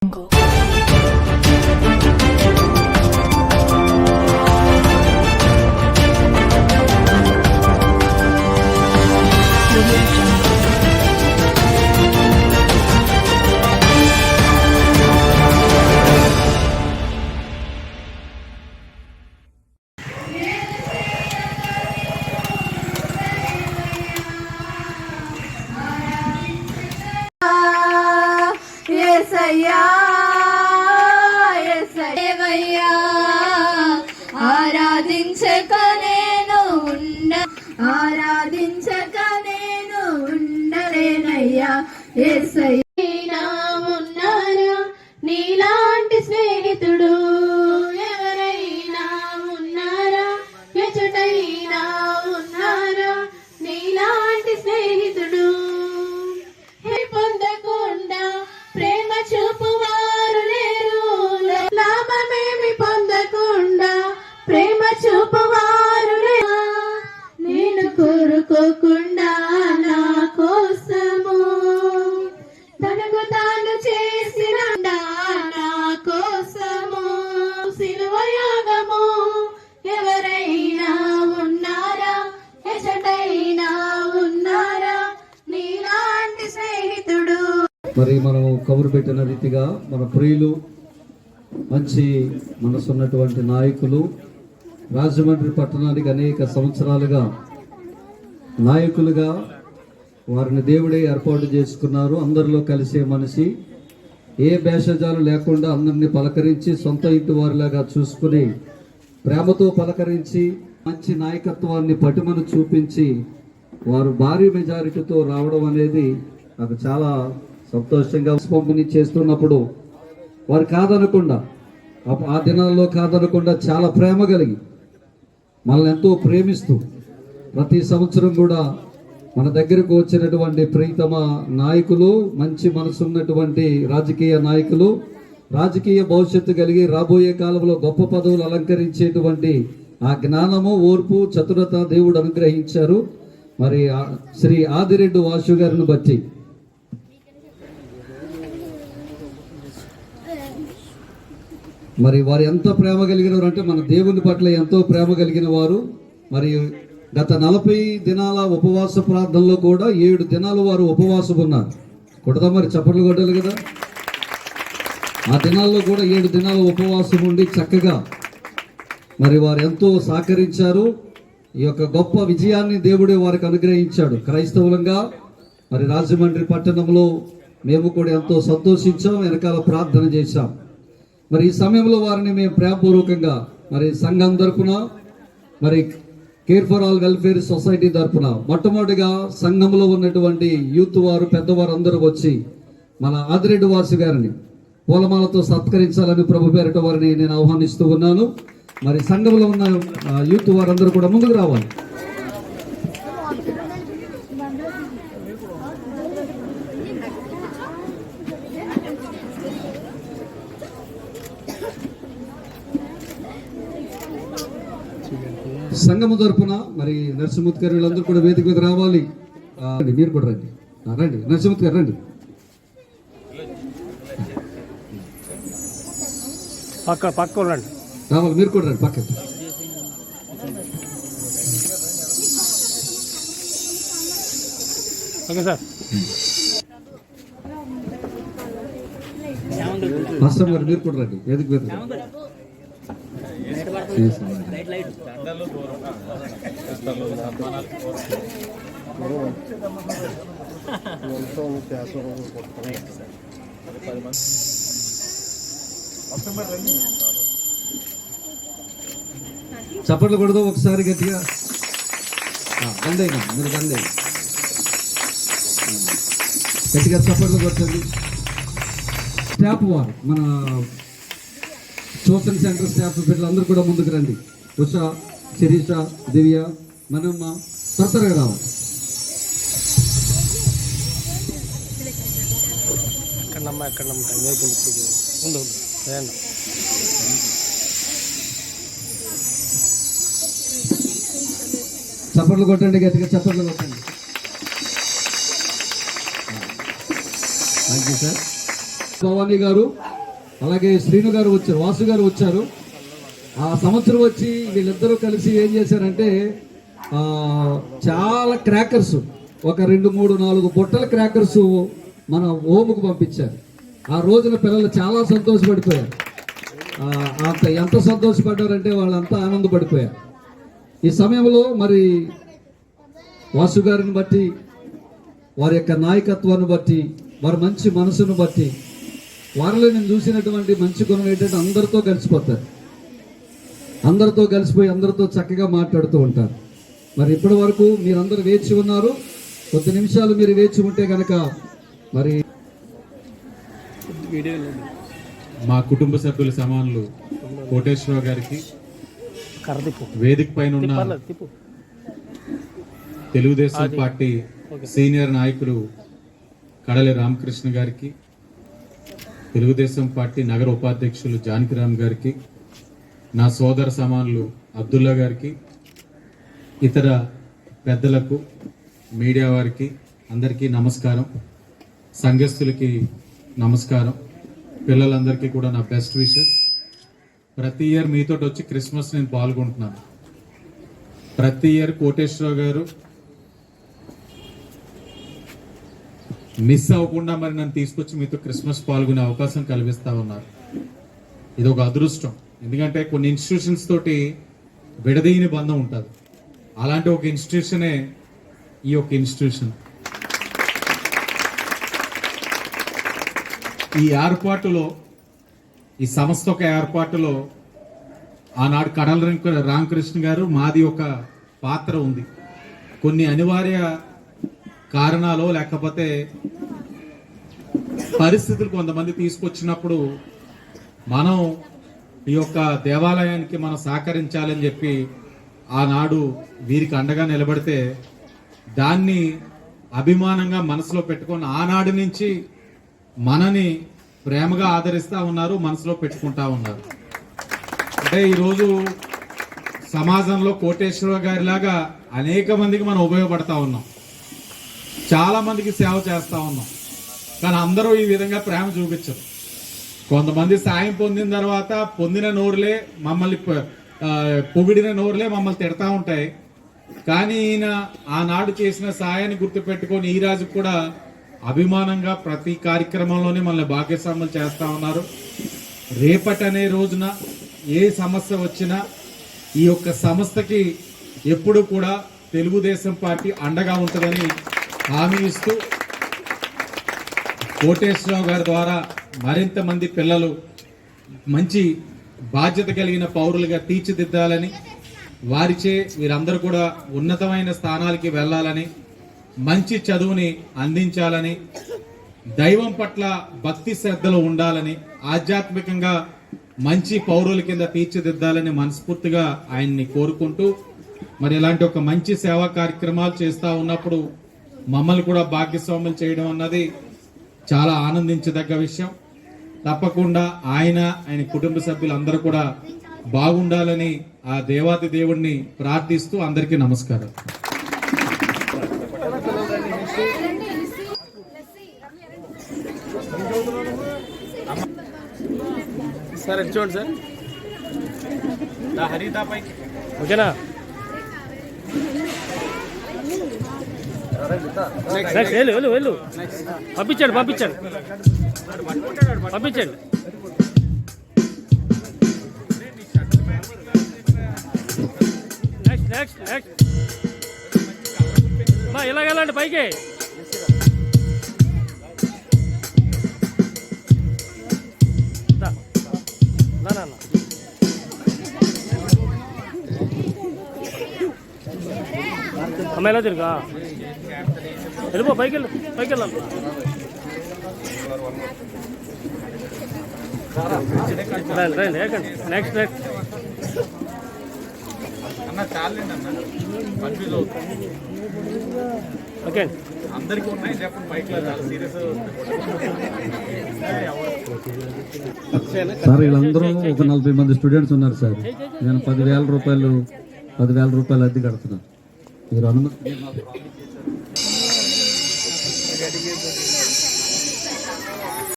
苹果 ఏసయ్యా ఏసయ్యా. ఆరాధించక నేను ఉండ ఆరాధించక నేను ఉండలేనయ్యా. ఏసయ్యా చూపువారు నేను కోరుకోకుండా నా కోసము. తనకు తాను చేసిన నా కోసము. సిలువయాగము ఎవరైనా ఉన్నారా? ఎచటైనా ఉన్నారా? నీలాంటి స్నేహితుడు. మరి మనం కబురు పెట్టిన రీతిగా మన ప్రియులు మంచి మనసున్నటువంటి నాయకులు రాజమండ్రి పట్టణానికి అనేక సంవత్సరాలుగా నాయకులుగా వారిని దేవుడే ఏర్పాటు చేసుకున్నారు. అందరిలో కలిసే మనిషి. ఏ భేషజాలు లేకుండా అందరినీ పలకరించి సొంత ఇంటి వారిలాగా చూసుకుని ప్రేమతో పలకరించి మంచి నాయకత్వాన్ని పటిమను చూపించి వారు భారీ మెజారిటీతో రావడం అనేది నాకు చాలా సంతోషంగా పంపిణీ చేస్తున్నప్పుడు వారు కాదనకుండా ఆ- ఆ దినాల్లో కాదనకుండా చాలా ప్రేమ కలిగి మనల్ని ఎంతో ప్రేమిస్తూ ప్రతి సంవత్సరం కూడా మన దగ్గరకు వచ్చినటువంటి ప్రీతమ నాయకులు మంచి మనసు ఉన్నటువంటి రాజకీయ నాయకులు రాజకీయ భవిష్యత్తు కలిగి రాబోయే కాలంలో గొప్ప పదవులు అలంకరించేటువంటి ఆ జ్ఞానము ఓర్పు చతురత దేవుడు అనుగ్రహించారు. మరి ఆ శ్రీ ఆదిరెడ్డి వాసు గారిని బట్టి మరి వారు ఎంత ప్రేమ కలిగిన వారు అంటే మన దేవుని పట్ల ఎంతో ప్రేమ కలిగిన వారు మరి గత నలభై దినాల ఉపవాస ప్రార్థనలో కూడా ఏడు దినాలు వారు ఉపవాసం ఉన్నారు. కొడదా మరి చప్పట్లు కొట్టాలి కదా? ఆ దినాల్లో కూడా ఏడు దినాలు ఉపవాసం ఉండి చక్కగా మరి వారు ఎంతో సహకరించారు. ఈ యొక్క గొప్ప విజయాన్ని దేవుడే వారికి అనుగ్రహించాడు. క్రైస్తవులంగా మరి రాజమండ్రి పట్టణంలో మేము కూడా ఎంతో సంతోషించాం వెనకాల ప్రార్థన చేశాం. మరి ఈ సమయంలో వారిని మేము ప్రేమపూర్వకంగా మరి సంఘం తరపున మరి care for all welfare society తరపున మొట్టమొదటిగా సంఘంలో ఉన్నటువంటి యూత్ వారు పెద్దవారు అందరూ వచ్చి మన ఆదిరెడ్డి వాసు గారిని పూలమాలతో సత్కరించాలని ప్రభు పేరిట వారిని నేను ఆహ్వానిస్తూ ఉన్నాను. మరి సంఘంలో ఉన్న యూత్ వారందరూ కూడా ముందుకు రావాలి. సంఘము తరపున మరి నరసింహత్ గారు వీళ్ళందరూ కూడా వేదిక మీద రావాలి. రండి, మీరు కూడా రండి. రండి నరసింహత్ గారు రండి. పక్క పక్క ఉండండి రావాలి మీరు కూడా రండి పక్కకి. Okay sir. మాస్టర్ గారు మీరు కూడా రండి. వేదిక మీద రండి. చప్పట్లు కొడదు ఒకసారి గట్టిగా. దండైనా మీరు అందే గట్టిగా చప్పట్లు కొట్టండి. స్టాప్ వారు మన ట్యూషన్ సెంటర్ స్టాఫ్ పిల్లలందరూ కూడా ముందుకు రండి. ఉష శిరీష దివ్య మనమ్మ త్వరగా రావాలి. ఎక్కడమ్మా ఎక్కడమ్మా ఉండు ఉండు చప్పట్లు కొట్టండి గట్టిగా చప్పట్లు కొట్టండి. థ్యాంక్ యూ సార్ భవానీ గారు అలాగే శ్రీను గారు వచ్చారు వాసు గారు వచ్చారు. ఆ సంవత్సరం వచ్చి వీళ్ళిద్దరూ కలిసి ఏం చేశారంటే చాలా క్రాకర్స్ ఒక రెండు మూడు నాలుగు బుట్టల క్రాకర్స్ మన ఓముకు పంపించారు. ఆ రోజున పిల్లలు చాలా సంతోషపడిపోయారు. అంత ఎంత సంతోషపడ్డారంటే వాళ్ళంతా ఆనందపడిపోయారు. ఈ సమయంలో మరి వాసు గారిని బట్టి వారి యొక్క నాయకత్వాన్ని బట్టి వారి మంచి మనసును బట్టి వారిలో నేను చూసినటువంటి మంచి గుణం ఏంటంటే అందరితో కలిసిపోతారు. అందరితో కలిసిపోయి అందరితో చక్కగా మాట్లాడుతూ ఉంటారు. మరి ఇప్పటి వరకు మీరందరూ వేచి ఉన్నారు. కొద్ది నిమిషాలు మీరు వేచి ఉంటే కనుక మరి మా కుటుంబ సభ్యుల సమానులు కోటేశ్వరరావు గారికి వేదిక పైన ఉన్న తెలుగుదేశం పార్టీ సీనియర్ నాయకులు కడలి రామకృష్ణ గారికి తెలుగుదేశం పార్టీ నగర ఉపాధ్యక్షులు జానకిరామ్ గారికి నా సోదర సమానులు అబ్దుల్లా గారికి ఇతర పెద్దలకు మీడియా వారికి అందరికీ నమస్కారం. సంఘస్థులకి నమస్కారం. పిల్లలందరికీ కూడా నా బెస్ట్ విషెస్. ప్రతి ఇయర్ మీతోటి వచ్చి క్రిస్మస్ నేను పాల్గొంటున్నాను. ప్రతి ఇయర్ కోటేశ్వరరావు గారు మిస్ అవ్వకుండా మరి నన్ను తీసుకొచ్చి మీతో క్రిస్మస్ పాల్గొనే అవకాశం కల్పిస్తా ఉన్నారు ఇది ఒక అదృష్టం. ఎందుకంటే కొన్ని ఇన్స్టిట్యూషన్స్ తోటి విడదీయని బంధం ఉంటుంది. అలాంటి ఒక ఇన్స్టిట్యూషనే ఈ యొక్క ఇన్స్టిట్యూషన్ ఈ ఏర్పాటులో ఈ సంస్థ ఒక ఏర్పాటులో ఆనాడు కడల రామకృష్ణ గారు మాది ఒక పాత్ర ఉంది. కొన్ని అనివార్య కారణాలు లేకపోతే పరిస్థితులు కొంతమంది తీసుకొచ్చినప్పుడు మనం ఈ యొక్క దేవాలయానికి మనం సహకరించాలని చెప్పి ఆనాడు వీరికి అండగా నిలబడితే దాన్ని అభిమానంగా మనసులో పెట్టుకొని ఆనాడు నుంచి మనని ప్రేమగా ఆదరిస్తూ ఉన్నారు మనసులో పెట్టుకుంటా ఉన్నారు. అంటే ఈరోజు సమాజంలో కోటేశ్వర గారిలాగా అనేక మందికి మనం ఉపయోగపడతా ఉన్నాం. చాలా మందికి సేవ చేస్తా ఉన్నాం. కానీ అందరూ ఈ విధంగా ప్రేమ చూపించరు. కొంతమంది సాయం పొందిన తర్వాత పొందిన నోరులే మమ్మల్ని పొగిడిన నోరులే మమ్మల్ని తిడతా ఉంటాయి. కానీ ఈయన ఆనాడు చేసిన సాయాన్ని గుర్తుపెట్టుకొని ఈ రాజు కూడా అభిమానంగా ప్రతి కార్యక్రమంలోనే మనల్ని భాగ్యస్వాములు చేస్తూ ఉన్నారు. రేపటనే అనే రోజున ఏ సమస్య వచ్చినా ఈ యొక్క సంస్థకి ఎప్పుడు కూడా తెలుగుదేశం పార్టీ అండగా ఉంటుందని హామీ ఇస్తూ కోటేశ్వరరావు గారి ద్వారా మరింత మంది పిల్లలు మంచి బాధ్యత కలిగిన పౌరులుగా తీర్చిదిద్దాలని వారిచే వీరందరూ కూడా ఉన్నతమైన స్థానాలకి వెళ్ళాలని మంచి చదువుని అందించాలని దైవం పట్ల భక్తి శ్రద్ధలు ఉండాలని ఆధ్యాత్మికంగా మంచి పౌరుల కింద తీర్చిదిద్దాలని మనస్ఫూర్తిగా ఆయన్ని కోరుకుంటూ మరి ఇలాంటి ఒక మంచి సేవా కార్యక్రమాలు చేస్తూ ఉన్నప్పుడు మమ్మల్ని కూడా భాగ్యస్వాములు చేయడం అన్నది చాలా ఆనందించదగ్గ విషయం. తప్పకుండా ఆయన ఆయన కుటుంబ సభ్యులందరూ కూడా బాగుండాలని ఆ దేవాతి దేవుణ్ణి ప్రార్థిస్తూ అందరికీ నమస్కారం. సార్ చూడండి సార్. ఓకేనా? నెక్స్ట్ వెళ్ళు వెళ్ళు వెళ్ళు. పంపించండి పంపించండి. పంపించండి. నెక్స్ట్ నెక్స్ట్ నెక్స్ట్ మా ఇలాగెళ్ళండి పైకి? అమ్మ ఎలా తిరుగా? వెళ్ళిపో పైకి వెళ్ళు పైకి వెళ్ళాలి రండి రండి ఏకండి నెక్స్ట్ నెక్స్ట్ ఓకే. సార్ వీళ్ళందరూ ఒక నలభై మంది స్టూడెంట్స్ ఉన్నారు సార్. నేను పదివేల రూపాయలు పదివేల రూపాయలు అద్దె కడుతున్నాను మీరు అనుమతి